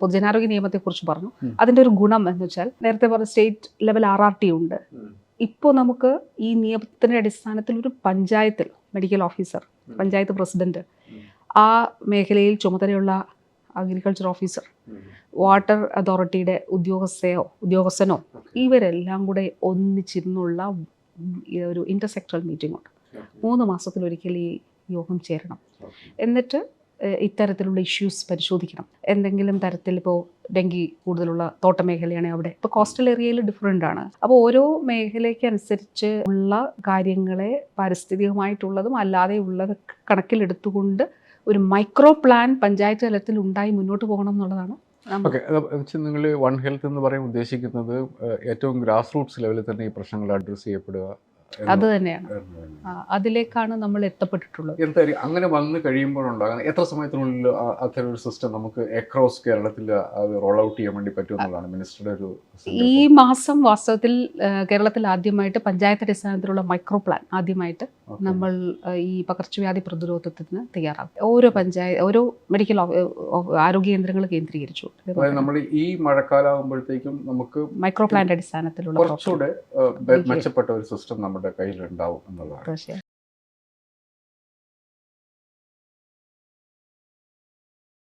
പൊതുജനാരോഗ്യ നിയമത്തെക്കുറിച്ച് പറഞ്ഞു. അതിന്റെ ഒരു ഗുണം എന്ന് വെച്ചാൽ നേരത്തെ പറഞ്ഞ state level R R T ഉണ്ട്. ഇപ്പോൾ നമുക്ക് ഈ നിയമത്തിന്റെ അടിസ്ഥാനത്തിൽ ഒരു പഞ്ചായത്തിൽ മെഡിക്കൽ ഓഫീസർ പഞ്ചായത്ത് പ്രസിഡന്റ് ആ മേഖലയിൽ ചുമതലയുള്ള അഗ്രികൾച്ചർ ഓഫീസർ വാട്ടർ അതോറിറ്റിയുടെ ഉദ്യോഗസ്ഥയോ ഉദ്യോഗസ്ഥനോ ഇവരെല്ലാം കൂടെ ഒന്നിച്ചിരുന്നുള്ള ഒരു ഇന്റർസെക്ടറൽ മീറ്റിംഗ് ഉണ്ട്. മൂന്ന് മാസത്തിലൊരിക്കൽ ഈ യോഗം ചേരണം. എന്നിട്ട് ഇത്തരത്തിലുള്ള ഇഷ്യൂസ് പരിശോധിക്കണം. എന്തെങ്കിലും തരത്തിൽ ഇപ്പോൾ ഡെങ്കി കൂടുതലുള്ള തോട്ടമേഖലയാണ് അവിടെ. ഇപ്പോൾ കോസ്റ്റൽ ഏരിയയിൽ ഡിഫറെന്റ് ആണ്. അപ്പോൾ ഓരോ മേഖലയ്ക്ക് അനുസരിച്ച് ഉള്ള കാര്യങ്ങളെ പാരിസ്ഥിതികമായിട്ടുള്ളതും അല്ലാതെ ഉള്ളത് കണക്കിലെടുത്തുകൊണ്ട് ഒരു മൈക്രോ പ്ലാൻ പഞ്ചായത്ത് തലത്തിൽ ഉണ്ടായി മുന്നോട്ട് പോകണം എന്നുള്ളതാണ് നിങ്ങൾ വൺ ഹെൽത്ത് എന്ന് പറയാൻ ഉദ്ദേശിക്കുന്നത് ഏറ്റവും ഗ്രാസ് റൂട്ട്സ് ലെവലിൽ തന്നെ ഈ പ്രശ്നങ്ങൾ അഡ്രസ്സ് ചെയ്യപ്പെടുക അത് തന്നെയാണ്. അതിലേക്കാണ് നമ്മൾ എത്തപ്പെട്ടിട്ടുള്ളത്. എന്തായാലും അങ്ങനെ വന്ന് കഴിയുമ്പോഴുണ്ടാകുന്ന എത്ര സമയത്തിനുള്ളിൽ അത്തരം ഒരു സിസ്റ്റം നമുക്ക് അക്രോസ് കേരളത്തിൽ അത് റോൾ ഔട്ട് ചെയ്യാൻ വേണ്ടി പറ്റുമെന്നുള്ളതാണ് മിനിസ്റ്ററുടെ ഒരു ഈ മാസം വാസ്തവത്തിൽ കേരളത്തിൽ ആദ്യമായിട്ട് പഞ്ചായത്ത് അടിസ്ഥാനത്തിലുള്ള മൈക്രോ പ്ലാൻ ആദ്യമായിട്ട്. നമ്മൾ ഈ പകർച്ചവ്യാധി പ്രതിരോധത്തിന് തയ്യാറാകും ഓരോ പഞ്ചായത്ത് ഓരോ മെഡിക്കൽ ആരോഗ്യ കേന്ദ്രങ്ങൾ കേന്ദ്രീകരിച്ചു. നമ്മൾ ഈ മഴക്കാലാകുമ്പോഴത്തേക്കും നമുക്ക് മൈക്രോ പ്ലാന്റ് അടിസ്ഥാനത്തിലുള്ള. കുറച്ചുകൂടെ മെച്ചപ്പെട്ട ഒരു സിസ്റ്റം നമ്മുടെ കയ്യിലുണ്ടാവും എന്നുള്ളതാണ്.